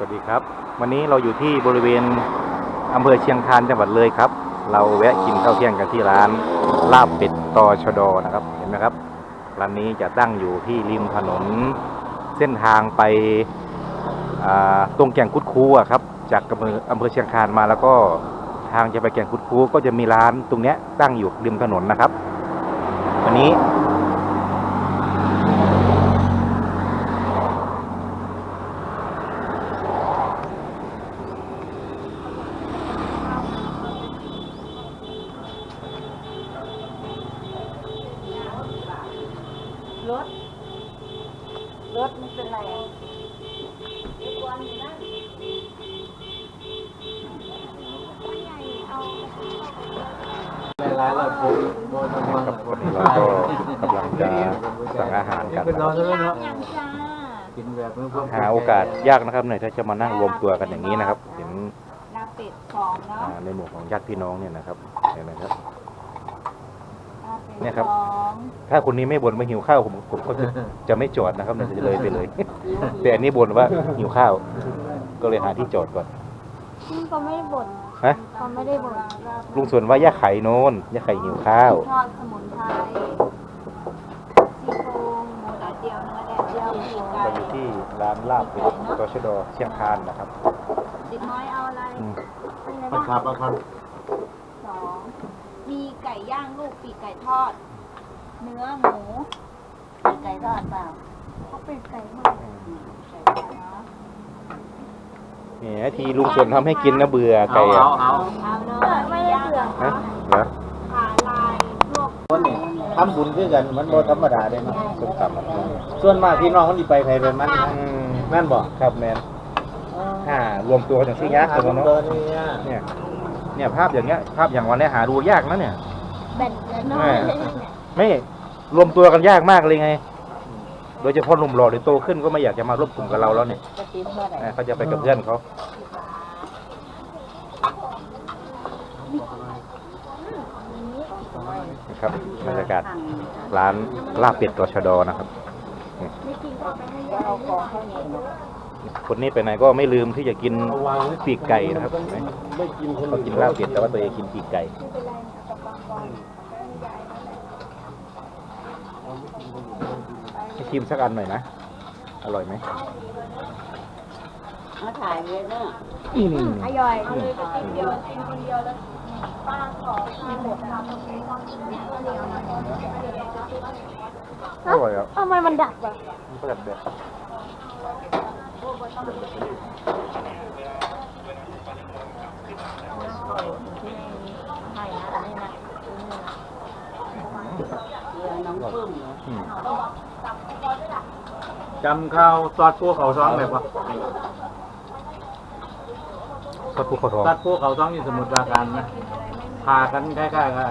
วัสดีครับ วันนี้เราอยู่ที่บริเวณอำเภอเชียงคานจังหวัดเลยครับ เราแวะกินข้าวเที่ยงกันที่ร้าน ลาบเป็ดตอชดนะครับ เห็นไหมครับ ร้านนี้จะตั้งอยู่ที่ริมถนนเส้นทางไปตรงแก่งคุดคูอะครับ จากอำเภออำเภอเชียงคานมาแล้วก็ทางจะไปแก่งคุดคูก็จะมีร้านตรงนี้ตั้งอยู่ริมถนนนะครับ วันนี้ รถ รถไม่เป็นไรอะหลายๆเราผมโดนมันมาครับวันนี้เราก็กำลังจะสั่งอาหารกันเป็นนะนคอรันบแล้วเนาะยังจ้ากินแบบนี้หาโอกาสยากนะครับเนี่ยถ้าจะมานั่งรวมตัวกันอย่างนี้นะครับเห็นลาเป็ดสองเนาะอ่าในหมู่ของญาติพี่น้องเนี่ยนะครับเห็นไหมครับลา เป็ดเนี่ยครับสองถ้าคนนี้ไม่บ่นมาหิวข้าวผมผมก็จะจะไม่จอดนะครับเนี่ยจะเลยไปเลย แต่อันนี้บ่นว่าหิวข้าว ก็เลยหาที่จอดก่อนเขาไม่ได้บ่นฮะเขาไม่ได้บ่นลุงส่วนว่าย่าไข่โนนย่าไข่หิวข้าวทอดสมุนไพรซี่โครงหมูแดดเดียวเนื้อแดดเดียวปีกไก่เราอยู่ที่ร้านลาบเป็ดตชดเชียงคานนะครับติดน้อยเอาอะไรอืมอะไรมาบ้างขับมาขับสอง มีไก่ย่างลูกปีกไก่ทอด เนื้อหมูปีกไก่ทอดเปล่าเขาเป็นไก่ทอดไก่ทอดเนาะแหมทีลุงส่วนทำให้กินนะเบื่อไก่เอาอะเอา เอาเลยไม่ได้เสือกฮะเหรอขาลายลวกคนนี่ทำบุญคือกันมันบ่ธรรมดาเด้เนาะส้มตำอะส่วนมากพี่น้องเขาสิไปไผไปมันนะอืมแม่นบ่ครับแมนถ้ารวมตัวกันอย่างที่ยักษ์ตัวเนาะตัวนี้อะเนี่ย เนี่ยภาพอย่างเงี้ย ภาพอย่างวันนี้หาดูยากนะเนี่ย แบนเลยน้อแม่ยไม่รวมตัวกันยากมากเลยไง โดยเฉพาะหนุ่มหล่อหรือโตขึ้นก็ไม่อยากจะมาร่วมกลุ่มกับเราแล้วเนี่ยจะติดเมื่อไหร่เออเขาจะไปกับเพื่อนเขานะครับบรรยากาศร้านลาบเป็ดตชดนะครับเอาของเข้านี่ คนนี้ไปไหนก็ไม่ลืมที่จะกินเอาวางไว้ปีกไก่นะครับเห็นไหมไม่กินคนเขากินลาบเป็ดแต่ว่าตัวเองกินปีกไก่ให้ชิมสักอันหน่อยนะ อร่อยไหมมาถ่ายเลยเนอะอืมอร่อยเลยไปกินเดียวกินคนเดียวแล้วป้าขอทานหมดทำตรงนี้ความกินเนี่ยก็เดียวมาอร่อยอะทำไมมันดับอะมันก็แบบแบบ ให้นะอันนี้นะน้องพึ่งอืมจำข้าวซอสพวกเขาซ้องแบบว่าทอดภูเขาทองซอสพวกเขาซ้องอยู่สมุทรปราการนะพากันคล้ายๆกับ